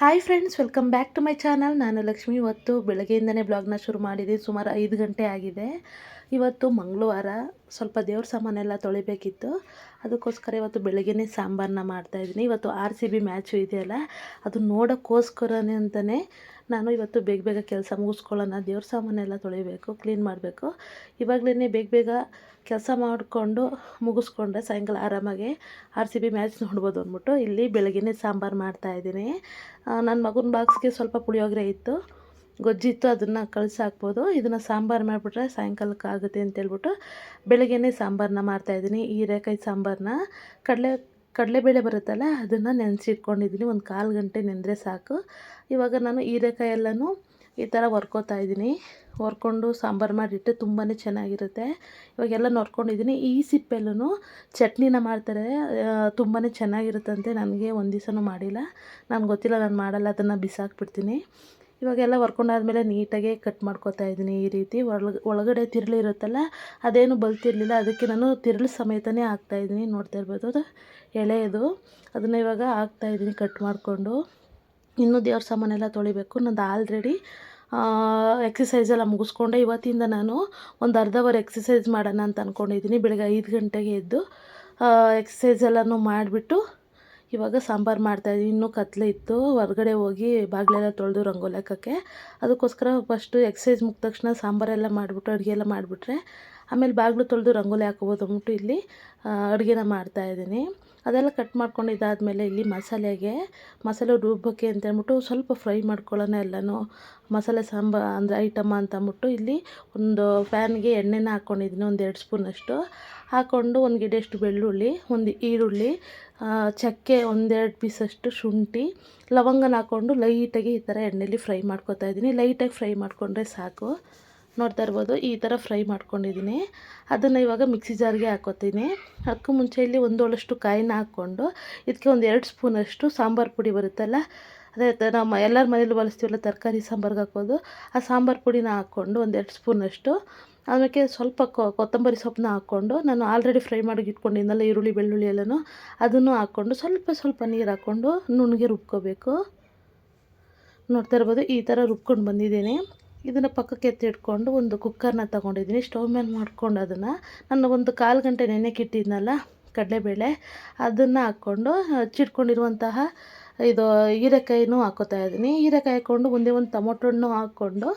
Hi friends, welcome back to my channel. ನಾನು ಲಕ್ಷ್ಮಿ. ಇವತ್ತು ಬೆಳಗ್ಗೆಯಿಂದನೇ ಬ್ಲಾಗ್ನ ಶುರು ಮಾಡಿದ್ದೀನಿ ಸುಮಾರು ಐದು ಗಂಟೆ ಆಗಿದೆ. ಇವತ್ತು ಮಂಗಳವಾರ. ಸ್ವಲ್ಪ ದೇವ್ರ ಸಾಮಾನೆಲ್ಲ ತೊಳಿಬೇಕಿತ್ತು. ಅದಕ್ಕೋಸ್ಕರ ಇವತ್ತು ಬೆಳಗ್ಗೆನೇ ಸಾಂಬಾರನ್ನ ಮಾಡ್ತಾಯಿದ್ದೀನಿ ಇವತ್ತು ಆರ್ ಸಿ ಬಿ ಮ್ಯಾಚು ಇದೆಯಲ್ಲ, ಅದು ನೋಡೋಕ್ಕೋಸ್ಕರನೇ ಅಂತಲೇ ನಾನು ಇವತ್ತು ಬೇಗ ಬೇಗ ಕೆಲಸ ಮುಗಿಸ್ಕೊಳ್ಳೋಣ. ದೇವ್ರ ಸಾಮಾನೆಲ್ಲ ತೊಳಿಬೇಕು ಕ್ಲೀನ್ ಮಾಡಬೇಕು. ಇವಾಗಲೇ ಬೇಗ ಬೇಗ ಕೆಲಸ ಮಾಡಿಕೊಂಡು ಮುಗಿಸ್ಕೊಂಡ್ರೆ ಸಾಯಂಕಾಲ ಆರಾಮಾಗಿ ಆರ್ ಸಿ ಬಿ ಮ್ಯಾಚ್ ನೋಡ್ಬೋದು ಅಂದ್ಬಿಟ್ಟು ಇಲ್ಲಿ ಬೆಳಗ್ಗೆ ಸಾಂಬಾರು ಮಾಡ್ತಾಯಿದ್ದೀನಿ ನನ್ನ ಮಗನ ಬಾಕ್ಸ್ಗೆ ಸ್ವಲ್ಪ ಪುಳಿಯೋಗರೆ ಇತ್ತು. ಗೊಜ್ಜಿತ್ತು ಅದನ್ನು ಕಳಿಸಿ ಹಾಕ್ಬೋದು. ಇದನ್ನು ಸಾಂಬಾರು ಮಾಡಿಬಿಟ್ರೆ ಸಾಯಂಕಾಲಕ್ಕೆ ಆಗುತ್ತೆ ಅಂತೇಳ್ಬಿಟ್ಟು ಬೆಳಗ್ಗೆನೇ ಸಾಂಬಾರನ್ನ ಮಾಡ್ತಾಯಿದ್ದೀನಿ ಹೀರೆಕಾಯಿ ಸಾಂಬಾರನ್ನ ಕಡಲೆ ಕಡಲೆಬೇಳೆ ಬರುತ್ತಲ್ಲ, ಅದನ್ನು ನೆನೆಸಿಟ್ಕೊಂಡಿದ್ದೀನಿ ಒಂದು ಕಾಲು ಗಂಟೆ ನೆಂದರೆ ಸಾಕು. ಇವಾಗ ನಾನು ಹೀರೆಕಾಯಿ ಎಲ್ಲನೂ ಈ ಥರ ಹೊರ್ಕೋತಾ ಇದ್ದೀನಿ ಹೊರ್ಕೊಂಡು ಸಾಂಬಾರು ಮಾಡಿಟ್ಟು ತುಂಬಾ ಚೆನ್ನಾಗಿರುತ್ತೆ. ಇವಾಗೆಲ್ಲ ನೋಡ್ಕೊಂಡಿದ್ದೀನಿ ಈ ಸಿಪ್ಪೆಲ್ಲೂ ಚಟ್ನಿನ ಮಾಡ್ತಾರೆ. ತುಂಬಾ ಚೆನ್ನಾಗಿರುತ್ತಂತೆ. ನನಗೆ ಒಂದು ದಿವಸನೂ ಮಾಡಿಲ್ಲ. ನನಗೆ ಗೊತ್ತಿಲ್ಲ, ನಾನು ಮಾಡಲ್ಲ, ಅದನ್ನು ಬಿಸಾಕ್ಬಿಡ್ತೀನಿ. ಇವಾಗೆಲ್ಲ ಹೊರ್ಕೊಂಡಾದ್ಮೇಲೆ ನೀಟಾಗೆ ಕಟ್ ಮಾಡ್ಕೊತಾ ಇದ್ದೀನಿ ಈ ರೀತಿ. ಒಳಗೆ, ಒಳಗಡೆ ತಿರುಳು ಇರುತ್ತಲ್ಲ, ಅದೇನು ಬಲ್ತಿರಲಿಲ್ಲ. ಅದಕ್ಕೆ ನಾನು ತಿರುಳು ಸಮೇತನೇ ಹಾಕ್ತಾಯಿದ್ದೀನಿ ನೋಡ್ತಾ ಇರ್ಬೋದು ಎಳೆಯದು ಅದನ್ನು ಇವಾಗ ಹಾಕ್ತಾಯಿದ್ದೀನಿ ಕಟ್ ಮಾಡಿಕೊಂಡು. ಇನ್ನೂ ದೇವ್ರ ಸಾಮಾನೆಲ್ಲ ತೊಳಿಬೇಕು. ನಂದು ಆಲ್ರೆಡಿ ಎಕ್ಸಸೈಸ್ ಎಲ್ಲ ಮುಗಿಸ್ಕೊಂಡೆ. ಇವತ್ತಿಂದ ನಾನು ಒಂದು ಅರ್ಧ ಅವರ್ ಎಕ್ಸಸೈಸ್ ಮಾಡೋಣ ಅಂತ ಅಂದ್ಕೊಂಡಿದ್ದೀನಿ ಬೆಳಗ್ಗೆ ಐದು ಗಂಟೆಗೆ ಎದ್ದು ಎಕ್ಸಸೈಸ್ ಎಲ್ಲನೂ ಮಾಡಿಬಿಟ್ಟು ಇವಾಗ ಸಾಂಬಾರು ಮಾಡ್ತಾಯಿದ್ದೀನಿ ಇನ್ನೂ ಕತ್ಲೆ ಇತ್ತು. ಹೊರಗಡೆ ಹೋಗಿ ಬಾಗಿಲೆಲ್ಲ ತೊಳೆದು ರಂಗೋಲಿ ಹಾಕೋಕ್ಕೆ. ಅದಕ್ಕೋಸ್ಕರ ಫಸ್ಟು ಎಕ್ಸಸೈಸ್ ಮುಗಿದ ತಕ್ಷಣ ಸಾಂಬಾರೆಲ್ಲ ಮಾಡಿಬಿಟ್ಟು ಅಡುಗೆ ಎಲ್ಲ ಮಾಡಿಬಿಟ್ರೆ ಆಮೇಲೆ ಬಾಗಿಲು ತೊಳೆದು ರಂಗೋಲಿ ಹಾಕೋಬೋದು ಅಂದ್ಬಿಟ್ಟು ಇಲ್ಲಿ ಅಡುಗೆನ ಮಾಡ್ತಾಯಿದ್ದೀನಿ ಅದೆಲ್ಲ ಕಟ್ ಮಾಡ್ಕೊಂಡು ಇದಾದಮೇಲೆ ಇಲ್ಲಿ ಮಸಾಲೆಗೆ, ಮಸಾಲೆ ಅಂತ ಅಂತೇಳ್ಬಿಟ್ಟು ಸ್ವಲ್ಪ ಫ್ರೈ ಮಾಡ್ಕೊಳ್ಳೋಣ ಎಲ್ಲನೂ. ಮಸಾಲೆ ಸಾಂಬಾ ಅಂದರೆ ಐಟಮ್ ಅಂತ ಅಂದ್ಬಿಟ್ಟು ಇಲ್ಲಿ ಒಂದು ಫ್ಯಾನ್ಗೆ ಎಣ್ಣೆನ ಹಾಕ್ಕೊಂಡಿದ್ದೀನಿ ಒಂದು ಎರಡು ಸ್ಪೂನಷ್ಟು ಹಾಕ್ಕೊಂಡು ಒಂದು ಗಿಡಷ್ಟು ಬೆಳ್ಳುಳ್ಳಿ, ಒಂದು ಈರುಳ್ಳಿ ಚಕ್ಕೆ ಒಂದೆರಡು ಪೀಸಷ್ಟು ಶುಂಠಿ, ಲವಂಗನ ಹಾಕ್ಕೊಂಡು ಲೈಟಾಗಿ ಈ ಥರ ಎಣ್ಣೆಲಿ ಫ್ರೈ ಮಾಡ್ಕೊತಾ ಇದ್ದೀನಿ. ಲೈಟಾಗಿ ಫ್ರೈ ಮಾಡಿಕೊಂಡ್ರೆ ಸಾಕು. ನೋಡ್ತಾ ಇರ್ಬೋದು, ಈ ಥರ ಫ್ರೈ ಮಾಡ್ಕೊಂಡಿದ್ದೀನಿ. ಅದನ್ನು ಇವಾಗ ಮಿಕ್ಸಿ ಜಾರ್ಗೆ ಹಾಕೋತೀನಿ. ಅದಕ್ಕೂ ಮುಂಚೆ ಇಲ್ಲಿ ಒಂದೋಳಷ್ಟು ಕಾಯಿನ ಹಾಕ್ಕೊಂಡು, ಇದಕ್ಕೆ ಒಂದು ಎರಡು ಸ್ಪೂನಷ್ಟು ಸಾಂಬಾರು ಪುಡಿ ಬರುತ್ತಲ್ಲ, ಅದೇ ನಮ್ಮ ಎಲ್ಲರ ಮನೇಲಿ ಬಳಸ್ತೀವಲ್ಲ ತರಕಾರಿ ಸಾಂಬಾರ್ಗೆ ಹಾಕೋದು, ಆ ಸಾಂಬಾರು ಪುಡಿನ ಹಾಕ್ಕೊಂಡು ಒಂದೆರಡು ಸ್ಪೂನಷ್ಟು ಆಮೇಲೆ ಸ್ವಲ್ಪ ಕೊತ್ತಂಬರಿ ಸೊಪ್ಪನ್ನ ಹಾಕ್ಕೊಂಡು, ನಾನು ಆಲ್ರೆಡಿ ಫ್ರೈ ಮಾಡಿ ಇಟ್ಕೊಂಡಿದ್ದಲ್ಲ ಈರುಳ್ಳಿ, ಬೆಳ್ಳುಳ್ಳಿ ಎಲ್ಲನೂ, ಅದನ್ನು ಹಾಕ್ಕೊಂಡು ಸ್ವಲ್ಪ ಸ್ವಲ್ಪ ನೀರು ಹಾಕ್ಕೊಂಡು ನುಣ್ಣಗೆ ರುಬ್ಕೋಬೇಕು. ನೋಡ್ತಾ ಇರ್ಬೋದು ಈ ಥರ ರುಬ್ಕೊಂಡು ಬಂದಿದ್ದೀನಿ. ಇದನ್ನು ಪಕ್ಕಕ್ಕೆ ಎತ್ತಿಟ್ಕೊಂಡು ಒಂದು ಕುಕ್ಕರ್ನ ತೊಗೊಂಡಿದ್ದೀನಿ. ಸ್ಟವ್ ಮೇಲೆ ಮಾಡ್ಕೊಂಡು ಅದನ್ನು ನಾನು ಒಂದು ಕಾಲು ಗಂಟೆ ನೆನೆಕ್ಕಿಟ್ಟಿದ್ನಲ್ಲ ಕಡಲೆಬೇಳೆ, ಅದನ್ನು ಹಾಕ್ಕೊಂಡು ಹಚ್ಚಿಟ್ಕೊಂಡಿರುವಂತಹ ಇದು ಹೀರೆಕಾಯಿನೂ ಹಾಕೋತಾ ಇದ್ದೀನಿ. ಹೀರೆಕಾಯಿ ಹಾಕ್ಕೊಂಡು ಒಂದೇ ಒಂದು ಟೊಮೊಟೊ ಹಣ್ಣು ಹಾಕ್ಕೊಂಡು,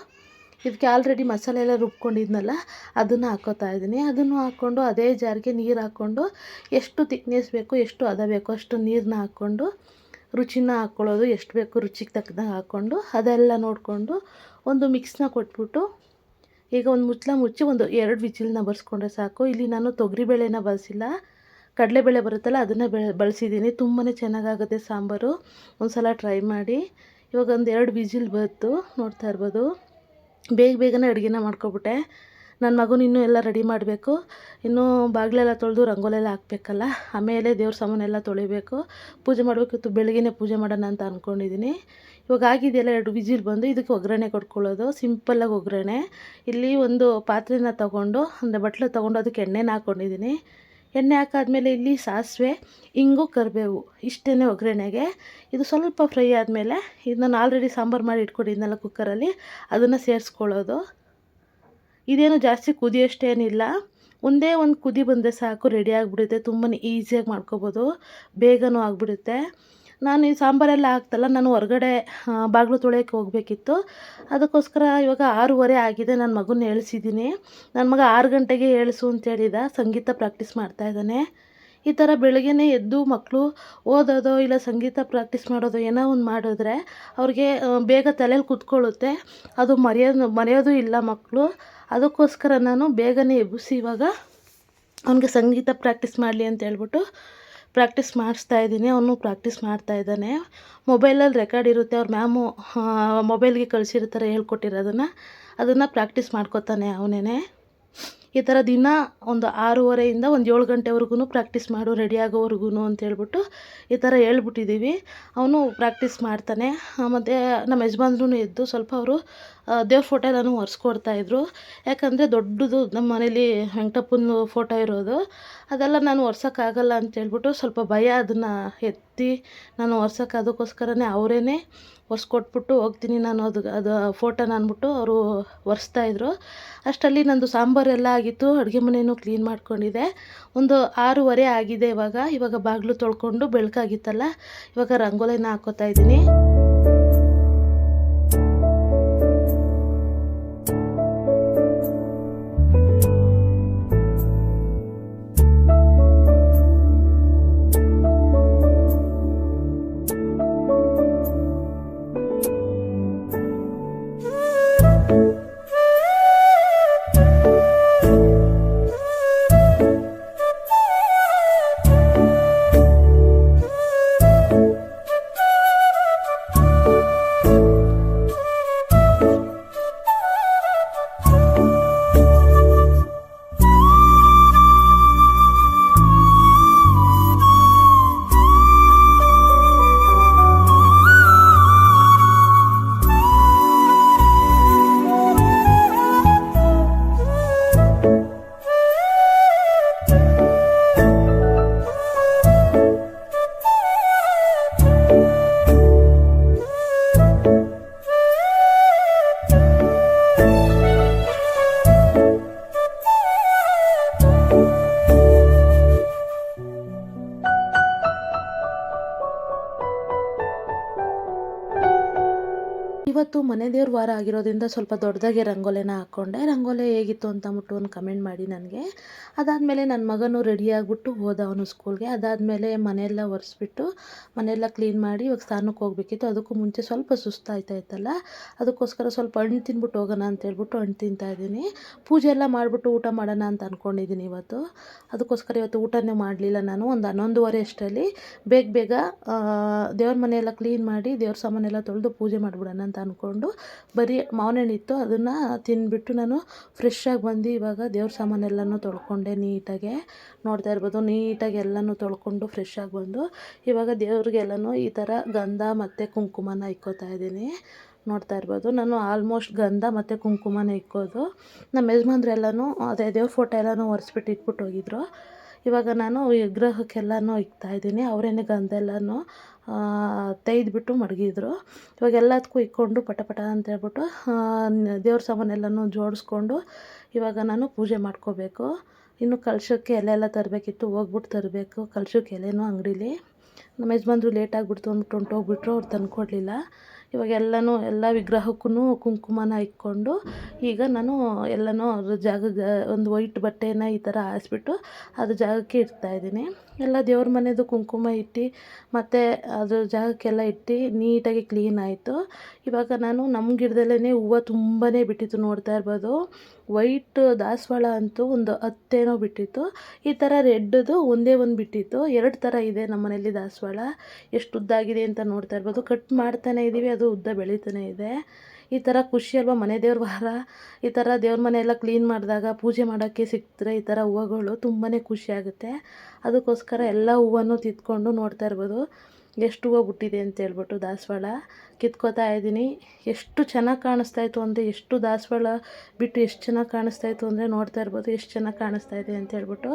ಇದಕ್ಕೆ ಆಲ್ರೆಡಿ ಮಸಾಲೆ ಎಲ್ಲ ರುಬ್ಕೊಂಡಿದ್ನಲ್ಲ, ಅದನ್ನು ಹಾಕೋತಾ ಇದ್ದೀನಿ. ಅದನ್ನು ಹಾಕ್ಕೊಂಡು ಅದೇ ಜಾರಿಗೆ ನೀರು ಹಾಕ್ಕೊಂಡು, ಎಷ್ಟು ತಿಕ್ನೆಸ್ ಬೇಕು ಎಷ್ಟು ಅದ ಬೇಕು ಅಷ್ಟು ನೀರನ್ನ ಹಾಕ್ಕೊಂಡು ರುಚಿನ ಹಾಕ್ಕೊಳ್ಳೋದು ಎಷ್ಟು ಬೇಕು ರುಚಿಗೆ ತಕ್ಕಂಗೆ ಹಾಕ್ಕೊಂಡು ಅದೆಲ್ಲ ನೋಡಿಕೊಂಡು ಒಂದು ಮಿಕ್ಸ್ನ ಕೊಟ್ಬಿಟ್ಟು ಈಗ ಒಂದು ಮುಚ್ಚಲ ಮುಚ್ಚಿ ಒಂದು ಎರಡು ವಿಚಿಲ್ನ ಬರ್ಸ್ಕೊಂಡ್ರೆ ಸಾಕು. ಇಲ್ಲಿ ನಾನು ತೊಗರಿಬೇಳೆನ ಬಳಸಿಲ್ಲ. ಕಡಲೆಬೇಳೆ ಬರುತ್ತಲ್ಲ ಅದನ್ನು ಬೆ, ಬಳಸಿದ್ದೀನಿ. ತುಂಬಾ ಚೆನ್ನಾಗಾಗುತ್ತೆ ಸಾಂಬಾರು. ಒಂದು ಸಲ ಟ್ರೈ ಮಾಡಿ. ಇವಾಗ ಒಂದು ಎರಡು ವಿಜಿಲ್ ಬಂತು ನೋಡ್ತಾ ಇರ್ಬೋದು. ಬೇಗ ಬೇಗನೆ ಅಡುಗೆನ ಮಾಡ್ಕೊಬಿಟ್ಟೆ. ನನ್ನ ಮಗನ ಇನ್ನೂ ಎಲ್ಲ ರೆಡಿ ಮಾಡಬೇಕು. ಇನ್ನೂ ಬಾಗಿಲೆಲ್ಲ ತೊಳೆದು ರಂಗೋಲೆಲ್ಲ ಹಾಕಬೇಕಲ್ಲ, ಆಮೇಲೆ ದೇವ್ರ ಸಾಮಾನೆಲ್ಲ ತೊಳಿಬೇಕು. ಪೂಜೆ ಮಾಡಬೇಕಿತ್ತು ಬೆಳಗ್ಗೆನೇ ಪೂಜೆ ಮಾಡೋಣ ಅಂತ ಅಂದ್ಕೊಂಡಿದ್ದೀನಿ ಇವಾಗ ಆಗಿದೆಯಲ್ಲ ಎರಡು ವಿಜಿಲ್ ಬಂದು, ಇದಕ್ಕೆ ಒಗ್ಗರಣೆ ಕೊಟ್ಕೊಳ್ಳೋದು, ಸಿಂಪಲ್ಲಾಗಿ ಒಗ್ಗರಣೆ. ಇಲ್ಲಿ ಒಂದು ಪಾತ್ರೆನ ತೊಗೊಂಡು, ಅಂದರೆ ಬಟ್ಲು ತೊಗೊಂಡು ಅದಕ್ಕೆ ಎಣ್ಣೆನ ಹಾಕ್ಕೊಂಡಿದ್ದೀನಿ ಎಣ್ಣೆ ಹಾಕಾದ್ಮೇಲೆ ಇಲ್ಲಿ ಸಾಸಿವೆ, ಇಂಗು, ಕರಿಬೇವು ಇಷ್ಟೇ ಒಗ್ಗರಣೆಗೆ. ಇದು ಸ್ವಲ್ಪ ಫ್ರೈ ಆದಮೇಲೆ ಇದು ನಾನು ಆಲ್ರೆಡಿ ಸಾಂಬಾರು ಮಾಡಿ ಇಟ್ಕೊಂಡಿದ್ನಲ್ಲ ಕುಕ್ಕರಲ್ಲಿ ಅದನ್ನು ಸೇರಿಸ್ಕೊಳ್ಳೋದು. ಇದೇನು ಜಾಸ್ತಿ ಕುದಿಯೋಷ್ಟೇನಿಲ್ಲ ಒಂದೇ ಒಂದು ಕುದಿ ಬಂದರೆ ಸಾಕು ರೆಡಿ ಆಗಿಬಿಡುತ್ತೆ. ತುಂಬಾ ಈಸಿಯಾಗಿ ಮಾಡ್ಕೊಬೋದು. ಬೇಗನೂ ಆಗಿಬಿಡುತ್ತೆ. ನಾನು ಈ ಸಾಂಬಾರೆಲ್ಲ ಹಾಕ್ತಲ್ಲ, ನಾನು ಹೊರಗಡೆ ಬಾಗಿಲು ತೊಳೆಯೋಕ್ಕೆ ಹೋಗಬೇಕಿತ್ತು. ಅದಕ್ಕೋಸ್ಕರ ಇವಾಗ ಆರೂವರೆ ಆಗಿದೆ. ನನ್ನ ಮಗನ ಹೇಳ್ಸಿದ್ದೀನಿ ನನ್ನ ಮಗ ಆರು ಗಂಟೆಗೆ ಏಳಿಸು ಅಂತೇಳಿದ ಸಂಗೀತ ಪ್ರಾಕ್ಟೀಸ್ ಮಾಡ್ತಾಯಿದ್ದಾನೆ ಈ ಥರ ಬೆಳಗ್ಗೆನೇ ಎದ್ದು ಮಕ್ಕಳು ಓದೋದೋ ಇಲ್ಲ ಸಂಗೀತ ಪ್ರಾಕ್ಟೀಸ್ ಮಾಡೋದು ಏನೋ ಒಂದು ಮಾಡಿದ್ರೆ ಅವ್ರಿಗೆ ಬೇಗ ತಲೆಯಲ್ಲಿ ಕೂತ್ಕೊಳ್ಳುತ್ತೆ. ಅದು ಮರೆಯೋದು ಮರೆಯೋದು ಇಲ್ಲ ಮಕ್ಕಳು. ಅದಕ್ಕೋಸ್ಕರ ನಾನು ಬೇಗನೆ ಎಬ್ಬಿಸಿ ಇವಾಗ ಅವನಿಗೆ ಸಂಗೀತ ಪ್ರಾಕ್ಟೀಸ್ ಮಾಡಲಿ ಅಂತ ಹೇಳ್ಬಿಟ್ಟು ಪ್ರಾಕ್ಟೀಸ್ ಮಾಡಿಸ್ತಾ ಇದ್ದೀನಿ. ಅವನು ಪ್ರಾಕ್ಟೀಸ್ ಮಾಡ್ತಾ ಇದ್ದಾನೆ. ಮೊಬೈಲಲ್ಲಿ ರೆಕಾರ್ಡ್ ಇರುತ್ತೆ. ಅವ್ರ ಮ್ಯಾಮು ಮೊಬೈಲ್ಗೆ ಕಳಿಸಿರ್ತಾರೆ ಹೇಳ್ಕೊಟ್ಟಿರೋದನ್ನು. ಅದನ್ನು ಪ್ರಾಕ್ಟೀಸ್ ಮಾಡ್ಕೋತಾನೆ ಅವನೇ ಈ ಥರ ದಿನ ಒಂದು ಆರೂವರೆಯಿಂದ ಒಂದು ಏಳು ಗಂಟೆವರೆಗೂ ಪ್ರಾಕ್ಟೀಸ್ ಮಾಡು ರೆಡಿ ಆಗೋವರೆಗೂ ಅಂತ ಹೇಳ್ಬಿಟ್ಟು ಈ ಥರ ಹೇಳ್ಬಿಟ್ಟಿದ್ದೀವಿ. ಅವನು ಪ್ರಾಕ್ಟೀಸ್ ಮಾಡ್ತಾನೆ. ಮತ್ತು ನಮ್ಮ ಯಜಮಾನ್ರೂ ಎದ್ದು ಸ್ವಲ್ಪ ಅವರು ದೇವ್ರ ಫೋಟೋ ಎಲ್ಲನೂ ಒರೆಸ್ಕೊಡ್ತಾಯಿದ್ರು ಯಾಕಂದರೆ ದೊಡ್ಡದು ನಮ್ಮ ಮನೇಲಿ ವೆಂಕಟಪ್ಪನ ಫೋಟೋ ಇರೋದು. ಅದೆಲ್ಲ ನಾನು ಒರ್ಸೋಕ್ಕಾಗಲ್ಲ ಅಂತೇಳ್ಬಿಟ್ಟು ಸ್ವಲ್ಪ ಭಯ ಅದನ್ನು ಎತ್ತಿ ನಾನು ಒರ್ಸೋಕೆ ಅದಕ್ಕೋಸ್ಕರನೇ ಅವರೇ ಒರೆಸ್ಕೊಟ್ಬಿಟ್ಟು ಹೋಗ್ತೀನಿ ನಾನು ಅದು ಅದು ಫೋಟೋನ ಅಂದ್ಬಿಟ್ಟು ಅವರು ಒರೆಸ್ತಾಯಿದ್ರು ಅಷ್ಟರಲ್ಲಿ ನಂದು ಸಾಂಬಾರೆಲ್ಲ ಆಗಿತ್ತು, ಅಡುಗೆ ಮನೆಯೂ ಕ್ಲೀನ್ ಮಾಡ್ಕೊಂಡಿದ್ದೆ. ಒಂದು ಆರೂವರೆ ಆಗಿದೆ ಇವಾಗ. ಇವಾಗ ಬಾಗಿಲು ತೊಳ್ಕೊಂಡು ಬೆಳಕಾಗಿತ್ತಲ್ಲ, ಇವಾಗ ರಂಗೋಲಿನ ಹಾಕೋತಾ ಇದ್ದೀನಿ. ಇವತ್ತು ಮನೆ ದೇವ್ರ ವಾರ ಆಗಿರೋದ್ರಿಂದ ಸ್ವಲ್ಪ ದೊಡ್ಡದಾಗೆ ರಂಗೋಲೆನ ಹಾಕ್ಕೊಂಡೆ. ರಂಗೋಲೆ ಹೇಗಿತ್ತು ಅಂತ ಅಂದ್ಬಿಟ್ಟು ಒಂದು ಕಮೆಂಟ್ ಮಾಡಿ ನನಗೆ. ಅದಾದಮೇಲೆ ನನ್ನ ಮಗನು ರೆಡಿ ಆಗಿಬಿಟ್ಟು ಹೋದ ಅವನು ಸ್ಕೂಲ್ಗೆ ಅದಾದಮೇಲೆ ಮನೆಯೆಲ್ಲ ಒರೆಸ್ಬಿಟ್ಟು ಮನೆಯೆಲ್ಲ ಕ್ಲೀನ್ ಮಾಡಿ ಇವಾಗ ಸ್ನಾನಕ್ಕೆ ಹೋಗ್ಬೇಕಿತ್ತು. ಅದಕ್ಕೂ ಮುಂಚೆ ಸ್ವಲ್ಪ ಸುಸ್ತಾಯ್ತಾ ಇತ್ತಲ್ಲ. ಅದಕ್ಕೋಸ್ಕರ ಸ್ವಲ್ಪ ಹಣ್ಣು ತಿನ್ಬಿಟ್ಟು ಹೋಗೋಣ ಅಂತ ಹೇಳ್ಬಿಟ್ಟು ಹಣ್ಣು ತಿಂತಾ ಇದ್ದೀನಿ. ಪೂಜೆ ಎಲ್ಲ ಮಾಡಿಬಿಟ್ಟು ಊಟ ಮಾಡೋಣ ಅಂತ ಅಂದ್ಕೊಂಡಿದ್ದೀನಿ ಇವತ್ತು. ಅದಕ್ಕೋಸ್ಕರ ಇವತ್ತು ಊಟನೇ ಮಾಡಲಿಲ್ಲ ನಾನು. ಒಂದು ಹನ್ನೊಂದುವರೆ ಅಷ್ಟರಲ್ಲಿ ಬೇಗ ಬೇಗ ದೇವ್ರ ಮನೆಯೆಲ್ಲ ಕ್ಲೀನ್ ಮಾಡಿ ದೇವ್ರ ಸಾಮಾನೆಲ್ಲ ತೊಳೆದು ಪೂಜೆ ಮಾಡಿಬಿಡೋಣ ಅಂತ ಅಂದ್ಕೊಂಡು ಬರೀ ಮಾವಿನಣ್ಣು ಇತ್ತು, ಅದನ್ನು ತಿಂದ್ಬಿಟ್ಟು ನಾನು ಫ್ರೆಶ್ಶಾಗಿ ಬಂದು ಇವಾಗ ದೇವ್ರ ಸಾಮಾನೆಲ್ಲನೂ ತೊಳ್ಕೊಂಡೆ ನೀಟಾಗೆ. ನೋಡ್ತಾ ಇರ್ಬೋದು, ನೀಟಾಗಿ ಎಲ್ಲನೂ ತೊಳ್ಕೊಂಡು ಫ್ರೆಶ್ ಆಗಿ ಬಂದು ಇವಾಗ ದೇವ್ರಿಗೆಲ್ಲನೂ ಈ ಥರ ಗಂಧ ಮತ್ತು ಕುಂಕುಮನ ಇಕ್ಕೋತಾ ಇದ್ದೀನಿ. ನೋಡ್ತಾ ಇರ್ಬೋದು, ನಾನು ಆಲ್ಮೋಸ್ಟ್ ಗಂಧ ಮತ್ತು ಕುಂಕುಮನ ಇಕ್ಕೋದು. ನಮ್ಮ ಯಜಮಾನ್ರೆಲ್ಲನೂ, ಅದೇ ದೇವ್ರ ಫೋಟೋ ಎಲ್ಲನೂ ಒರೆಸ್ಬಿಟ್ಟು ಇಟ್ಬಿಟ್ಟು ಹೋಗಿದ್ರು. ಇವಾಗ ನಾನು ವಿಗ್ರಹಕ್ಕೆಲ್ಲನೂ ಇಕ್ತಾಯಿದ್ದೀನಿ ಅವರೇನೆ ಗಂಧ ಎಲ್ಲನೂ ತೆಗೆದ್ಬಿಟ್ಟು ಮಡಗಿದ್ರು. ಇವಾಗ ಎಲ್ಲದಕ್ಕೂ ಇಕ್ಕೊಂಡು ಪಟ ಪಟ ಅಂತ ಹೇಳ್ಬಿಟ್ಟು ದೇವ್ರ ಸಾಮಾನೆಲ್ಲನೂ ಜೋಡಿಸ್ಕೊಂಡು ಇವಾಗ ನಾನು ಪೂಜೆ ಮಾಡ್ಕೋಬೇಕು. ಇನ್ನು ಕಲಶಕ್ಕೆ ಎಲೆ ಎಲ್ಲ ತರಬೇಕಿತ್ತು, ಹೋಗ್ಬಿಟ್ಟು ತರಬೇಕು. ಕಲಶಕ್ಕೆ ಎಲೆನೂ ಅಂಗಡೀಲಿ. ನಮ್ಮ ಯಜಮಾನ್ರು ಲೇಟಾಗಿಬಿಡ್ತು ಅಂದ್ಬಿಟ್ಟು ಹೊಂಟೋಗ್ಬಿಟ್ರು, ಅವ್ರು ತಂದುಕೊಡ್ಲಿಲ್ಲ. ಇವಾಗ ಎಲ್ಲನೂ ಎಲ್ಲ ವಿಗ್ರಹಕ್ಕೂ ಕುಂಕುಮನ ಇಕ್ಕೊಂಡು ಈಗ ನಾನು ಎಲ್ಲನೂ ಅದ್ರ ಜಾಗ ಒಂದು ವೈಟ್ ಬಟ್ಟೆನ ಈ ಥರ ಹಾಸ್ಬಿಟ್ಟು ಅದ್ರ ಜಾಗಕ್ಕೆ ಇಡ್ತಾಯಿದ್ದೀನಿ ಎಲ್ಲ ದೇವ್ರ ಮನೆಯದು ಕುಂಕುಮ ಇಟ್ಟು ಮತ್ತು ಅದ್ರ ಜಾಗಕ್ಕೆಲ್ಲ ಇಟ್ಟು ನೀಟಾಗಿ ಕ್ಲೀನ್ ಆಯಿತು. ಇವಾಗ ನಾನು ನಮ್ಮ ಗಿಡದಲ್ಲೇ ಹೂವು ತುಂಬಾ ಬಿಟ್ಟಿತ್ತು ನೋಡ್ತಾ ಇರ್ಬೋದು. ವೈಟ್ ದಾಸವಾಳ ಅಂತೂ ಒಂದು ಹತ್ತೇನೋ ಬಿಟ್ಟಿತ್ತು. ಈ ಥರ ರೆಡ್ದು ಒಂದೇ ಒಂದು ಬಿಟ್ಟಿತ್ತು. ಎರಡು ಥರ ಇದೆ ನಮ್ಮ ಮನೇಲಿ ದಾಸವಾಳ. ಎಷ್ಟು ಉದ್ದಾಗಿದೆ ಅಂತ ನೋಡ್ತಾ ಇರ್ಬೋದು. ಕಟ್ ಮಾಡ್ತಾನೆ ಇದ್ದೀವಿ. ಉದ್ದ ಬೆಳೀತಾನೆ ಇದೆ. ಈ ಥರ ಖುಷಿ ಅಲ್ವಾ ಮನೆ ದೇವ್ರ ವಾರ ಈ ಥರ ದೇವ್ರ ಮನೆ ಎಲ್ಲ ಕ್ಲೀನ್ ಮಾಡಿದಾಗ, ಪೂಜೆ ಮಾಡೋಕ್ಕೆ ಸಿಕ್ತರೆ ಈ ಥರ ಹೂವುಗಳು ತುಂಬಾ ಖುಷಿ ಆಗುತ್ತೆ. ಅದಕ್ಕೋಸ್ಕರ ಎಲ್ಲ ಹೂವನ್ನು ತಿದ್ಕೊಂಡು ನೋಡ್ತಾ ಇರ್ಬೋದು. ಎಷ್ಟು ಹೂವು ಬಿಟ್ಟಿದೆ ಅಂತ ಹೇಳ್ಬಿಟ್ಟು ದಾಸವಾಳ. ಕಿತ್ಕೋತಾ ಇದ್ದೀನಿ. ಎಷ್ಟು ಚೆನ್ನಾಗಿ ಕಾಣಿಸ್ತಾ ಇತ್ತು ಅಂದರೆ, ಎಷ್ಟು ದಾಸವಾಳ ಬಿಟ್ಟು ಎಷ್ಟು ಚೆನ್ನಾಗಿ ಕಾಣಿಸ್ತಾ ಇತ್ತು ಅಂದರೆ ನೋಡ್ತಾ ಇರ್ಬೋದು, ಎಷ್ಟು ಚೆನ್ನಾಗಿ ಕಾಣಿಸ್ತಾ ಇದೆ ಅಂತ ಹೇಳ್ಬಿಟ್ಟು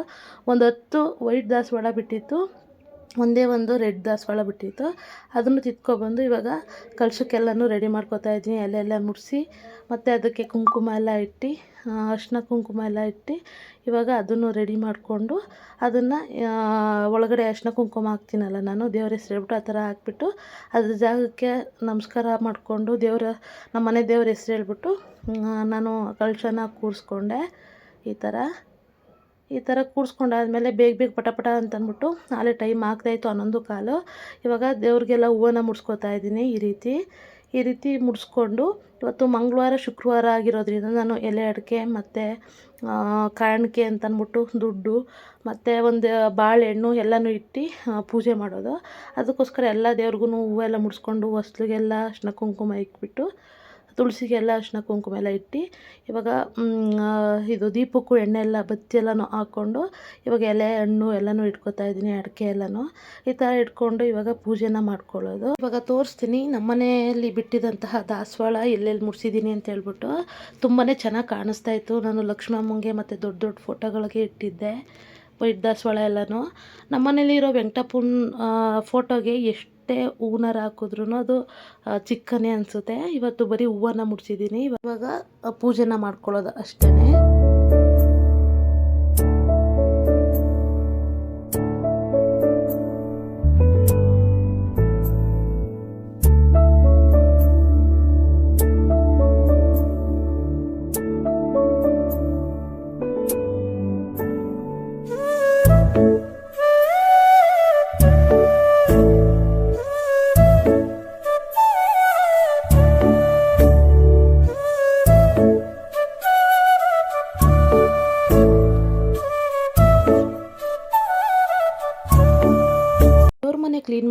ಒಂದು ಹತ್ತು ವೈಟ್ ದಾಸವಾಳ ಬಿಟ್ಟಿತ್ತು. ಒಂದೇ ಒಂದು ರೆಡ್ ದಾಸವಾಳ ಬಿಟ್ಟಿತ್ತು. ಅದನ್ನು ತಿತ್ಕೊಬಂದು ಇವಾಗ ಕಲಶಕ್ಕೆಲ್ಲನೂ ರೆಡಿ ಮಾಡ್ಕೊತಾ ಇದ್ದೀನಿ. ಎಲೆ ಮುಡಿಸಿ, ಮತ್ತು ಅದಕ್ಕೆ ಕುಂಕುಮ ಎಲ್ಲ ಇಟ್ಟು ಅರಿಶಿನ ಕುಂಕುಮ ಎಲ್ಲ ಇಟ್ಟು ಇವಾಗ ಅದನ್ನು ರೆಡಿ ಮಾಡಿಕೊಂಡು ಅದನ್ನು ಒಳಗಡೆ ಅರಿಶಿನ ಕುಂಕುಮ ಹಾಕ್ತೀನಲ್ಲ ನಾನು, ದೇವ್ರ ಹೆಸ್ರು ಹೇಳ್ಬಿಟ್ಟು ಆ ಥರ ಹಾಕ್ಬಿಟ್ಟು ಅದ್ರ ಜಾಗಕ್ಕೆ ನಮಸ್ಕಾರ ಮಾಡಿಕೊಂಡು ದೇವರ ನಮ್ಮ ಮನೆ ದೇವ್ರ ಹೆಸ್ರು ಹೇಳ್ಬಿಟ್ಟು ನಾನು ಕಲಶನ ಕೂರಿಸ್ಕೊಂಡೆ ಈ ಥರ. ಈ ಥರ ಕೂಡಿಸ್ಕೊಂಡಾದ್ಮೇಲೆ ಬೇಗ ಬೇಗ ಪಟ ಪಟ ಅಂತಂದ್ಬಿಟ್ಟು ನಾಳೆ ಟೈಮ್ ಆಗ್ತಾಯಿತ್ತು ಹನ್ನೊಂದು ಕಾಲು. ಇವಾಗ ದೇವ್ರಿಗೆಲ್ಲ ಹೂವನ್ನ ಮುಡ್ಸ್ಕೊತಾ ಇದ್ದೀನಿ ಈ ರೀತಿ. ಈ ರೀತಿ ಮುಡಿಸ್ಕೊಂಡು ಇವತ್ತು ಮಂಗಳವಾರ, ಶುಕ್ರವಾರ ಆಗಿರೋದ್ರಿಂದ ನಾನು ಎಲೆ ಅಡಿಕೆ ಮತ್ತು ಕಾಣಿಕೆ ಅಂತಂದ್ಬಿಟ್ಟು ದುಡ್ಡು ಮತ್ತು ಒಂದು ಬಾಳೆಹಣ್ಣು ಎಲ್ಲನೂ ಇಟ್ಟು ಪೂಜೆ ಮಾಡೋದು. ಅದಕ್ಕೋಸ್ಕರ ಎಲ್ಲ ದೇವ್ರಿಗೂ ಹೂವೆಲ್ಲ ಮುಡಿಸ್ಕೊಂಡು ಹೊಸ್ಲಿಗೆಲ್ಲ ಅರ್ಶಿನ ಕುಂಕುಮ ಇಕ್ಬಿಟ್ಟು ತುಳಸಿಗೆಲ್ಲ ಅರಿಶಿನ ಕುಂಕುಮ ಎಲ್ಲ ಇಟ್ಟು ಇವಾಗ ಇದು ದೀಪಕ್ಕೂ ಎಣ್ಣೆ ಎಲ್ಲ, ಬತ್ತಿ ಎಲ್ಲನೂ ಹಾಕ್ಕೊಂಡು ಇವಾಗ ಎಲೆ, ಹಣ್ಣು ಎಲ್ಲನೂ ಇಟ್ಕೊತಾ ಇದ್ದೀನಿ, ಅಡಿಕೆ ಎಲ್ಲನೂ. ಈ ಥರ ಇಟ್ಕೊಂಡು ಇವಾಗ ಪೂಜೆನ ಮಾಡ್ಕೊಳ್ಳೋದು. ಇವಾಗ ತೋರಿಸ್ತೀನಿ ನಮ್ಮನೆಯಲ್ಲಿ ಬಿಟ್ಟಿದಂತಹ ದಾಸವಾಳ ಎಲ್ಲೆಲ್ಲಿ ಮುಡಿಸಿದ್ದೀನಿ ಅಂತ ಹೇಳ್ಬಿಟ್ಟು ತುಂಬಾ ಚೆನ್ನಾಗಿ ಕಾಣಿಸ್ತಾ ಇತ್ತು. ನಾನು ಲಕ್ಷ್ಮಮ್ಮಂಗೆ ಮತ್ತು ದೊಡ್ಡ ದೊಡ್ಡ ಫೋಟೋಗಳಿಗೆ ಇಟ್ಟಿದ್ದೆ, ವೈಟ್ ದಾಸವಾಳ ಎಲ್ಲನೂ. ನಮ್ಮನೇಲಿರೋ ವೆಂಕಟಪ್ಪನ ಫೋಟೋಗೆ ಎಷ್ಟೇ ಹೂನಾರ ಹಾಕಿದ್ರು ಅದು ಚಿಕ್ಕನೆ ಚಿಕ್ಕನೇ ಅನಿಸುತ್ತೆ. ಇವತ್ತು ಬರೀ ಹೂವನ್ನ ಮುಡ್ಸಿದ್ದೀನಿ ಇವಾಗ ಪೂಜೆನ ಮಾಡ್ಕೊಳ್ಳೋದು ಅಷ್ಟೇ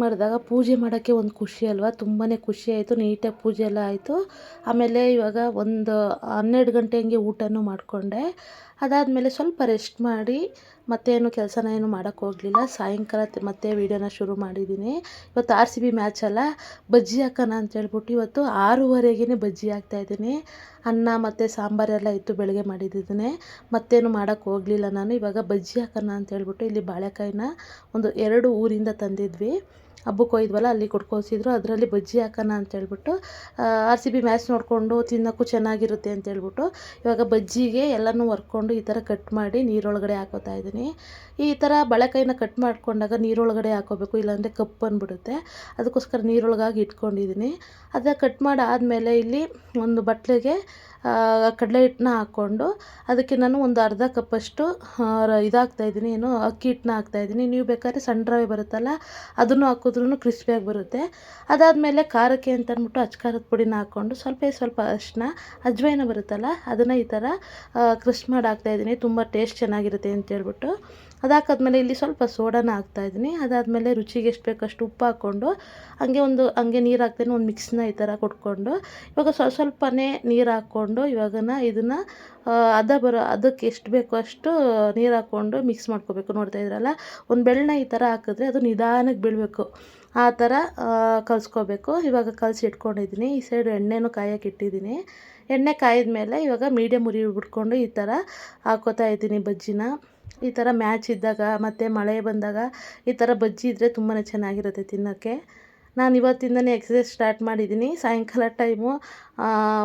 ಮಾಡಿದಾಗ ಪೂಜೆ ಮಾಡೋಕ್ಕೆ ಒಂದು ಖುಷಿ ಅಲ್ವಾ? ತುಂಬಾ ಖುಷಿ ಆಯಿತು, ನೀಟಾಗಿ ಪೂಜೆ ಎಲ್ಲ ಆಯಿತು. ಆಮೇಲೆ ಇವಾಗ ಒಂದು ಹನ್ನೆರಡು ಗಂಟೆ ಹಂಗೆ ಊಟನೂ ಮಾಡಿಕೊಂಡೆ. ಅದಾದಮೇಲೆ ಸ್ವಲ್ಪ ರೆಸ್ಟ್ ಮಾಡಿ ಮತ್ತೇನು ಕೆಲಸನ ಏನು ಮಾಡೋಕ್ಕೆ ಹೋಗಲಿಲ್ಲ. ಸಾಯಂಕಾಲ ಮತ್ತೆ ವೀಡಿಯೋನ ಶುರು ಮಾಡಿದ್ದೀನಿ. ಇವತ್ತು ಆರ್ ಸಿ ಬಿ ಮ್ಯಾಚ್ ಅಲ್ಲ, ಬಜ್ಜಿ ಹಾಕೋಣ ಅಂತ ಹೇಳ್ಬಿಟ್ಟು ಇವತ್ತು ಆರೂವರೆಗೇ ಬಜ್ಜಿ ಹಾಕ್ತಾಯಿದ್ದೀನಿ ಅನ್ನ ಮತ್ತು ಸಾಂಬಾರೆಲ್ಲ ಇತ್ತು, ಬೆಳಗ್ಗೆ ಮಾಡಿದ್ದೀನಿ ಮತ್ತೇನು ಮಾಡೋಕ್ಕೆ ಹೋಗಲಿಲ್ಲ ನಾನು. ಇವಾಗ ಬಜ್ಜಿ ಹಾಕೋಣ ಅಂತ ಹೇಳ್ಬಿಟ್ಟು ಇಲ್ಲಿ ಬಾಳೆಕಾಯಿನ ಒಂದು ಎರಡು ಊರಿಂದ ತಂದಿದ್ವಿ. ಹಬ್ಬಕ್ಕೆ ಹೋಗಿದ್ವಲ್ಲ ಅಲ್ಲಿ ಕೊಟ್ಕೋಸಿದ್ರು ಅದರಲ್ಲಿ ಬಜ್ಜಿ ಹಾಕೋಣ ಅಂತ ಹೇಳ್ಬಿಟ್ಟು ಆರ್ ಸಿ ಬಿ ಮ್ಯಾಚ್ ನೋಡಿಕೊಂಡು ತಿನ್ನೋಕ್ಕೂ ಚೆನ್ನಾಗಿರುತ್ತೆ ಅಂತೇಳ್ಬಿಟ್ಟು ಇವಾಗ ಬಜ್ಜಿಗೆ ಎಲ್ಲನೂ ಒರ್ಕೊಂಡು ಈ ಥರ ಕಟ್ ಮಾಡಿ ನೀರೊಳಗಡೆ ಹಾಕೋತಾ ಇದ್ದೀನಿ. ಈ ಥರ ಬಳೆಕಾಯಿನ ಕಟ್ ಮಾಡಿಕೊಂಡಾಗ ನೀರೊಳಗಡೆ ಹಾಕೋಬೇಕು, ಇಲ್ಲಾಂದರೆ ಕಪ್ಪು ಬಂದ್ಬಿಡುತ್ತೆ ಅದಕ್ಕೋಸ್ಕರ ನೀರೊಳಗಾಗಿ ಇಟ್ಕೊಂಡಿದ್ದೀನಿ. ಅದನ್ನು ಕಟ್ ಮಾಡಿ ಇಲ್ಲಿ ಒಂದು ಬಟ್ಲಿಗೆ ಕಡಲೆ ಹಿಟ್ಟನ್ನ ಹಾಕ್ಕೊಂಡು ಅದಕ್ಕೆ ನಾನು ಒಂದು ಅರ್ಧ ಕಪ್ಪಷ್ಟು ಇದ್ದೀನಿ. ಏನು ಅಕ್ಕಿ ಹಿಟ್ಟನ್ನ ಹಾಕ್ತಾಯಿದ್ದೀನಿ ನೀವು ಬೇಕಾದ್ರೆ ಸಣ್ಣ ರವೆ ಬರುತ್ತಲ್ಲ, ಅದನ್ನು ಹಾಕಿದ್ರೂ ಕ್ರಿಸ್ಪಿಯಾಗಿ ಬರುತ್ತೆ. ಅದಾದಮೇಲೆ ಖಾರಕ್ಕೆ ಅಂತ ಅಂದ್ಬಿಟ್ಟು ಅಚ್ಚ ಖಾರದ ಪುಡಿನ ಹಾಕ್ಕೊಂಡು ಸ್ವಲ್ಪ ಸ್ವಲ್ಪ ಅಷ್ಟನ್ನ ಅಜ್ವೈನ ಬರುತ್ತಲ್ಲ, ಅದನ್ನು ಈ ಥರ ಕ್ರಶ್ ಮಾಡಿ ಹಾಕ್ತಾಯಿದ್ದೀನಿ ತುಂಬ ಟೇಸ್ಟ್ ಚೆನ್ನಾಗಿರುತ್ತೆ ಅಂತ ಹೇಳ್ಬಿಟ್ಟು. ಅದಾಕಾದ್ಮೇಲೆ ಇಲ್ಲಿ ಸ್ವಲ್ಪ ಸೋಡಾನ ಹಾಕ್ತಾಯಿದ್ದೀನಿ ಅದಾದಮೇಲೆ ರುಚಿಗೆ ಎಷ್ಟು ಬೇಕಷ್ಟು ಉಪ್ಪು ಹಾಕ್ಕೊಂಡು, ಹಂಗೆ ಒಂದು, ಹಂಗೆ ನೀರು ಹಾಕ್ತೇನೆ ಒಂದು ಮಿಕ್ಸ್ನ ಈ ಥರ ಕೊಟ್ಕೊಂಡು, ಇವಾಗ ಸ್ವಲ್ಪ ಸ್ವಲ್ಪನೇ ನೀರು ಹಾಕ್ಕೊಂಡು ಇವಾಗನ ಇದನ್ನು ಅದ ಬರೋ, ಅದಕ್ಕೆ ಎಷ್ಟು ಬೇಕೋ ಅಷ್ಟು ನೀರು ಹಾಕ್ಕೊಂಡು ಮಿಕ್ಸ್ ಮಾಡ್ಕೋಬೇಕು. ನೋಡ್ತಾ ಇದ್ರಲ್ಲ? ಒಂದು ಬೆಳ್ಳನ ಈ ಥರ ಹಾಕಿದ್ರೆ ಅದು ನಿಧಾನಕ್ಕೆ ಬೀಳಬೇಕು. ಆ ಥರ ಕಲಿಸ್ಕೋಬೇಕು. ಇವಾಗ ಕಲಸಿ ಇಟ್ಕೊಂಡಿದ್ದೀನಿ. ಈ ಸೈಡ್ ಎಣ್ಣೆನೂ ಕಾಯಕ್ಕೆ ಇಟ್ಟಿದ್ದೀನಿ. ಎಣ್ಣೆ ಕಾಯಿದ ಮೇಲೆ ಇವಾಗ ಮೀಡಿಯಮ್ ಉರಿ ಬಿಟ್ಕೊಂಡು ಈ ಥರ ಹಾಕೋತಾ ಇದ್ದೀನಿ ಬಜ್ಜಿನ. ಈ ಥರ ಮ್ಯಾಚ್ ಇದ್ದಾಗ ಮತ್ತು ಮಳೆ ಬಂದಾಗ ಈ ಥರ ಬಜ್ಜಿ ಇದ್ದರೆ ತುಂಬಾ ಚೆನ್ನಾಗಿರುತ್ತೆ ತಿನ್ನೋಕ್ಕೆ. ನಾನು ಇವತ್ತಿಂದನೇ ಎಕ್ಸಸೈಸ್ ಸ್ಟಾರ್ಟ್ ಮಾಡಿದ್ದೀನಿ. ಸಾಯಂಕಾಲ ಟೈಮು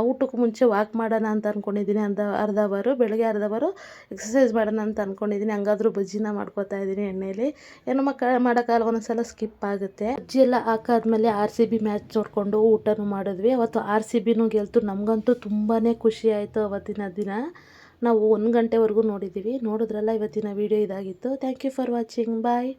ಊಟಕ್ಕೆ ಮುಂಚೆ ವಾಕ್ ಮಾಡೋಣ ಅಂತ ಅಂದ್ಕೊಂಡಿದ್ದೀನಿ ಅರ್ಧ ಅರ್ಧ ಅವರು ಬೆಳಗ್ಗೆ ಅರ್ಧ ಅವರು ಎಕ್ಸಸೈಸ್ ಮಾಡೋಣ ಅಂತ ಅಂದ್ಕೊಂಡಿದ್ದೀನಿ ಹಂಗಾದ್ರೂ ಬಜ್ಜಿನ ಮಾಡ್ಕೊತಾ ಇದ್ದೀನಿ ಎಣ್ಣೆಯಲ್ಲಿ ಏನೋ ಮಕ್ಕ ಮಾಡೋಕ್ಕಾಗಲ್ಲ, ಒಂದೊಂದ್ಸಲ ಸ್ಕಿಪ್ ಆಗುತ್ತೆ. ಬಜ್ಜಿ ಎಲ್ಲ ಹಾಕಾದ್ಮೇಲೆ ಆರ್ ಸಿ ಬಿ ಮ್ಯಾಚ್ ನೋಡಿಕೊಂಡು ಊಟನೂ ಮಾಡಿದ್ವಿ. ಅವತ್ತು ಆರ್ ಸಿ ಬಿನೂ ಗೆಲ್ತು. ನಮಗಂತೂ ತುಂಬಾ ಖುಷಿ ಆಯಿತು ಅವತ್ತಿನ ದಿನ. ನಾವು ಒಂದು ಗಂಟೆವರೆಗೂ ನೋಡಿದ್ದೀವಿ. ನೋಡಿದ್ರಲ್ಲ ಇವತ್ತಿನ ವೀಡಿಯೋ ಇದಾಗಿತ್ತು. Thank you for watching bye